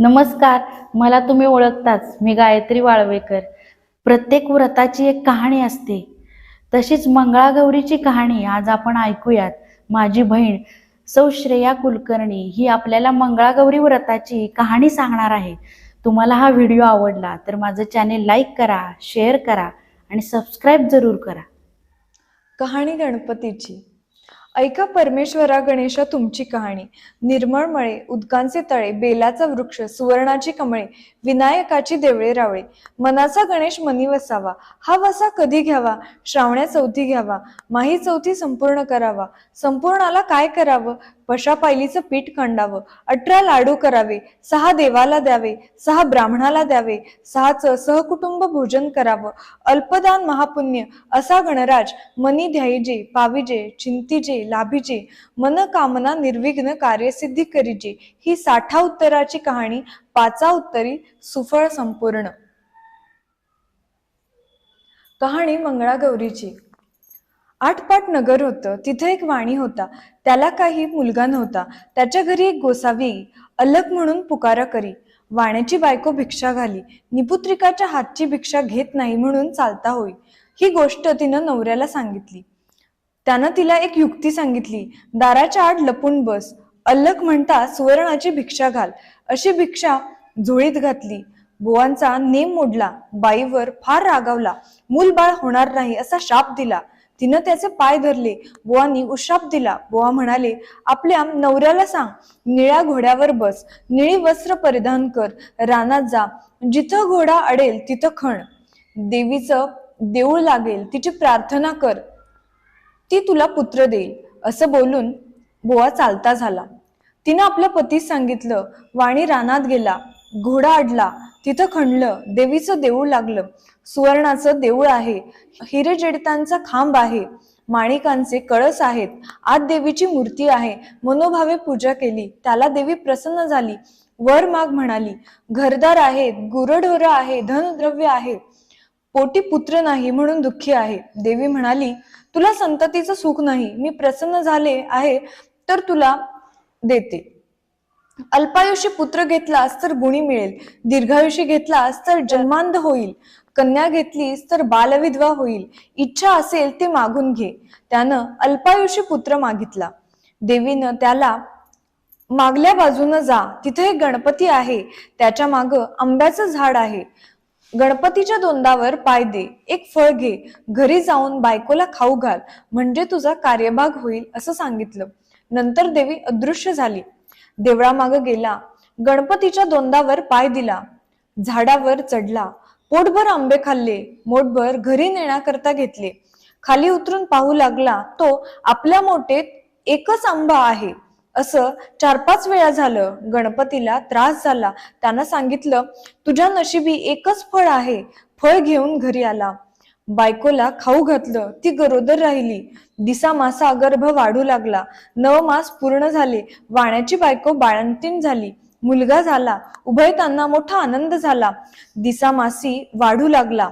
नमस्कार मला तुम्ही ओळखताच. मी गायत्री वाळवेकर. प्रत्येक व्रताची एक कहाणी असते. तशीच मंगळागौरीची कहाणी आज आपण ऐकूयात. माझी बहीण सौ श्रेया कुलकर्णी ही आपल्याला मंगळागौरी व्रताची कहाणी सांगणार आहे. तुम्हाला हा व्हिडिओ आवडला तर माझं चॅनेल लाईक करा शेअर करा आणि सबस्क्राईब जरूर करा. कहाणी गणपतीची. ऐका परमेश्वरा गणेशा तुमची कहाणी. निर्मळ मळे उदकांचे तळे बेलाचा वृक्ष सुवर्णाची कमळे विनायकाची देवळे रावळे. मनाचा गणेश मनी वसावा. हा वसा कधी घ्यावा? श्रावण्या चौथी घ्यावा. माही चौथी संपूर्ण करावा. संपूर्णाला काय करावं? पशा पायलीचं पीठ खंडावं. अठरा लाडू करावे सहा देवाला द्यावे सहा ब्राह्मणाला द्यावे सहाचं सहकुटुंब भोजन करावं. अल्पदान महापुण्य असा गणराज मनी ध्यायजे पाविजे चिंतीजे लाभिजे मन कामना निर्विघ्न कार्यसिद्धी करीजे. ही साठा उत्तराची कहाणी पाचा उत्तरी सुफळ संपूर्ण. कहाणी मंगळागौरीची. आठपाट नगर होतं तिथं एक वाणी होता त्याला काही मुलगा नव्हता त्याच्या घरी एक गोसावी अलग म्हणून पुकारा करी वाण्याची बायको भिक्षा घाली निपुत्रिकाच्या हातची भिक्षा घेत नाही म्हणून चालता होई ही गोष्ट तिनं नवऱ्याला सांगितली. त्यानं तिला एक युक्ती सांगितली दाराच्या आड लपून बस अल्लक म्हणता सुवर्णाची भिक्षा घाल अशी भिक्षा झोळीत घातली बुवांचा नेम मोडला बाईवर फार रागावला मूलबाळ होणार नाही असा शाप दिला तिनं त्याचे पाय धरले. बुवानी उशाप दिला. बुवा म्हणाले आपल्या नवऱ्याला सांग. निळ्या घोड्यावर बस. निळी वस्त्र परिधान कर. रानात जा. जिथं घोडा अडेल तिथं खण. देवीचं देऊळ लागेल तिची प्रार्थना कर. ती तुला पुत्र देईल. असं बोलून बुवा चालता झाला. तिनं आपल्या पतीस सांगितलं. वाणी रानात गेला. घोडा अडला. तिथं खणलं देवीचं देऊळ लागलं. सुवर्णाचं देऊळ आहे. हिरेजडितांचा खांब आहे. माणिकांचे कळस आहेत. आत देवीची मूर्ती आहे. मनोभावे पूजा केली. त्याला देवी प्रसन्न झाली. वर माग म्हणाली घरदार आहेत गुरढोर आहे धनद्रव्य आहे. पोटी पुत्र नाही म्हणून दुःखी आहे. देवी म्हणाली तुला संततीचं सुख नाही. मी प्रसन्न झाले आहे तर तुला देते. अल्पायुषी पुत्र घेतलास तर गुणी मिळेल. दीर्घायुषी घेतलास तर जन्मांध होईल. कन्या घेतलीस तर बालविधवा होईल. इच्छा असेल ते मागून घे. त्यानं अल्पायुषी पुत्र मागितला. देवीनं त्याला मागल्या बाजूनं जा. तिथे एक गणपती आहे. त्याच्या माग आंब्याचं झाड आहे. गणपतीच्या दोंदावर पाय दे. एक फळ घे. घरी जाऊन बायकोला खाऊ घाल. म्हणजे तुझा कार्यभाग होईल असं सांगितलं. नंतर देवी अदृश्य झाली. देवळामाग गेला. गणपतीच्या दोंदावर पाय दिला. झाडावर चढला. पोटभर आंबे खाल्ले. मोठभर घरी नेण्याकरता घेतले. खाली उतरून पाहू लागला तो आपल्या मोठेत एकच आंबा आहे. असं चार पाच वेळा झालं. गणपतीला त्रास झाला. त्यानं सांगितलं तुझ्या नशिबी एकच फळ आहे. फळ घेऊन घरी आला. बायकोला खाऊ घातलं ती गरोदर राहिली. दिसा मासा गर्भ वाढू लागला. नव मास पूर्ण झाले. वाण्याची बायको बाळंतीण झाली. मुलगा झाला. उभयतांना मोठा आनंद झाला. दिसा मासी वाढू लागला.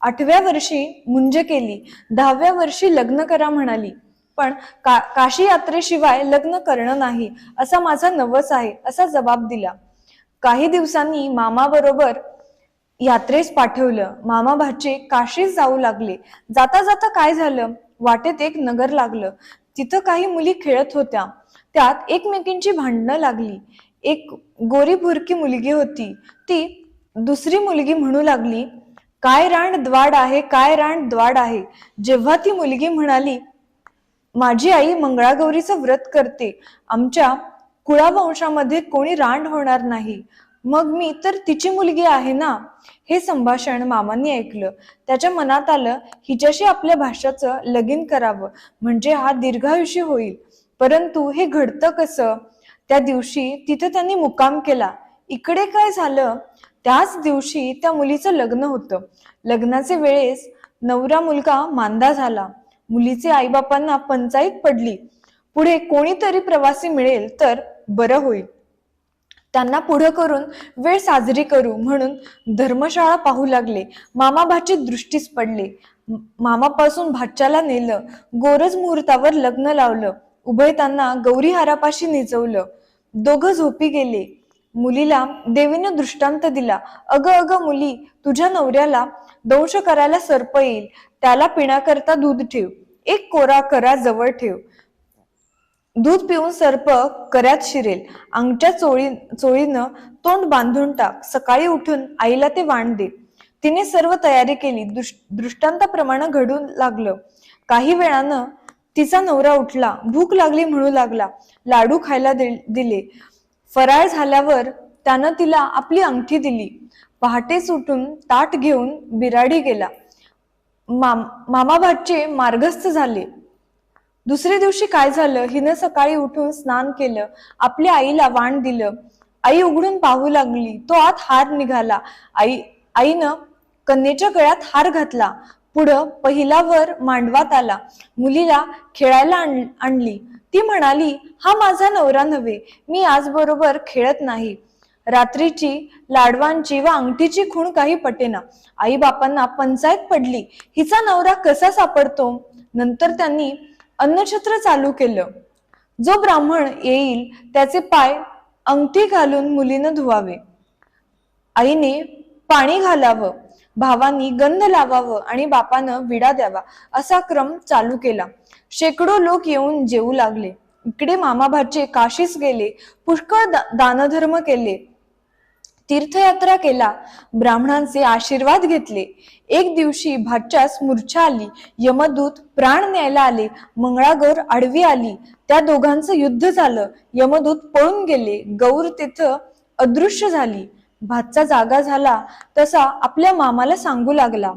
आठव्या वर्षी मुंज केली. दहाव्या वर्षी लग्न करा म्हणाली. पण का काशी यात्रेशिवाय लग्न करणं नाही असा माझा नवस आहे असा जबाब दिला. काही दिवसांनी मामाबरोबर यात्रेस पाठवलं. मामा भाचे काशीस जाऊ लागले. जाता जाता काय झालं? वाटेत एक नगर लागलं. तिथं काही मुली खेळत होत्या. त्यात एकमेकींची भांडणं लागली. एक गोरी भुरकी मुलगी होती. ती दुसरी मुलगी म्हणू लागली काय रान द्वाड आहे काय रान द्वाड आहे? जेव्हा ती मुलगी म्हणाली माझी आई मंगळागौरीचं व्रत करते. आमच्या कुळावंशामध्ये कोणी रांड होणार नाही. मग मी तर तिची मुलगी आहे ना हे संभाषण मामांनी ऐकलं. त्याच्या मनात आलं हिच्याशी आपल्या भाषाचं लगीन करावं म्हणजे हा दीर्घायुषी होईल. परंतु हे घडतं कसं? त्या दिवशी तिथे त्यांनी मुक्काम केला. इकडे काय झालं? त्याच दिवशी त्या मुलीचं लग्न होतं. लग्नाचे वेळेस नवरा मुलगा मांदा झाला. मुलीचे आईबापांना पंचायत पडली. पुढे कोणीतरी प्रवासी मिळेल तर बरं होईल. त्यांना पुढं करून वेळ साजरी करू म्हणून धर्मशाळा पाहू लागले. मामा भाची दृष्टीस पडले. मामापासून भाच्याला नेलं. गोरज मुहूर्तावर लग्न लावलं. उभय त्यांना गौरी हारापाशी निजवलं. दोघं झोपी गेले. मुलीला देवीने दृष्टांत दिला. अग अग मुली तुझ्या नवऱ्याला दंश करायला सर्प येईल. त्याला पिण्याकरता दूध ठेव. एक कोरा करा जवळ ठेव. दूध पिऊन सर्प कऱ्यात शिरेल. अंगच्या चोळी चोळीनं तोंड बांधून टाक. सकाळी उठून आईला ते वाण दे. तिने सर्व तयारी केली. दृष्टांताप्रमाणे घडून लागलं. काही वेळानं तिचा नवरा उठला. भूक लागली म्हणू लागला. लाडू खायला दिले फराळ झाल्यावर त्यानं तिला आपली अंगठी दिली. पहाटेच उठून ताट घेऊन बिराडी गेला. माम मामाभाटचे मार्गस्थ झाले. दुसऱ्या दिवशी काय झालं? हिनं सकाळी उठून स्नान केलं. आपल्या आईला वाण दिलं. आई उघडून पाहू लागली. तो आत हार निघाला. आई आईनं कन्येच्या गळ्यात हार घातला. पुढं पहिला वर मांडवात आला. मुलीला खेळायला आणली. ती म्हणाली हा माझा नवरा नव्हे. मी आज बरोबर खेळत नाही. रात्रीची लाडवांची व अंगठीची खूण काही पटेना. आई बापांना पंचायत पडली. हिचा नवरा कसा सापडतो? नंतर त्यांनी अन्नछत्र चालू केलं. जो ब्राह्मण येईल त्याचे पाय अंगठी घालून मुलीनं धुवावे. आईने पाणी घालावं भावांनी गंध लावावं आणि बापानं विडा द्यावा असा क्रम चालू केला. शेकडो लोक येऊन जेवू लागले. इकडे मामाभाचे काशीस गेले पुष्कळ दानधर्म केले. तीर्थयात्रा केला. ब्राह्मणांचे आशीर्वाद घेतले. एक दिवशी भाटच्यास मूर्छा आली. यमदूत प्राण न्यायला आले. मंगळागौर आडवी आली. त्या दोघांचं युद्ध झालं. यमदूत पळून गेले. गौर तिथं अदृश्य झाली. भातचा जागा झाला. तसा आपल्या मामाला सांगू लागला.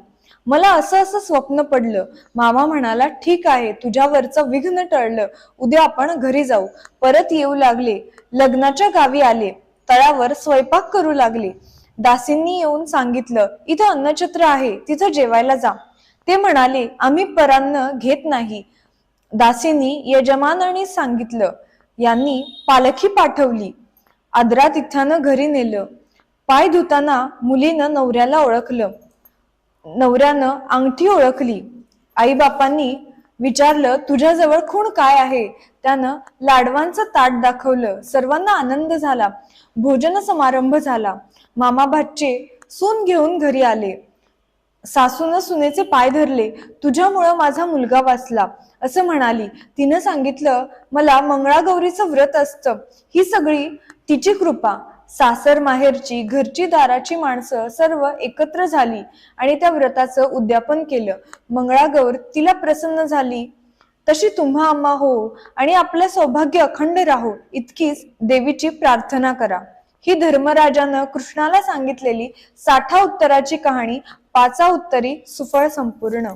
मला असं असं स्वप्न पडलं. मामा म्हणाला ठीक आहे. तुझ्यावरचं विघ्न टळलं. उद्या आपण घरी जाऊ. परत येऊ लागले. लग्नाच्या गावी आले. तळावर स्वयंपाक करू लागले. दासींनी येऊन सांगितलं इथं अन्नछत्र आहे तिथं जेवायला जा. ते म्हणाले आम्ही परान्न घेत नाही. दासींनी यजमानाने सांगितलं यांनी पालखी पाठवली. आदरा तिथ्यानं घरी नेलं. पाय धुताना मुलीनं नवऱ्याला ओळखलं. नवऱ्यानं अंगठी ओळखली. आईबापांनी विचारलं तुझ्याजवळ खूण काय आहे? त्यानं लाडवांचं ताट दाखवलं. सर्वांना आनंद झाला. भोजन समारंभ झाला. मामाभाचे सून घेऊन घरी आले. सासून सुनेचे पाय धरले. तुझ्यामुळं माझा मुलगा वाचला. असं म्हणाली. तिनं सांगितलं मला मंगळागौरीचं व्रत असतं. ही सगळी तिची कृपा. सासर माहेरची घरची दाराची माणसं सर्व एकत्र झाली आणि त्या व्रताचं उद्यापन केलं. मंगळागौर तिला प्रसन्न झाली. तशी तुम्हा आम्हा हो आणि आपलं सौभाग्य अखंड राहो इतकीच देवीची प्रार्थना करा. ही धर्मराजानं कृष्णाला सांगितलेली साठा उत्तराची कहाणी पाचा उत्तरी सुफळ संपूर्ण.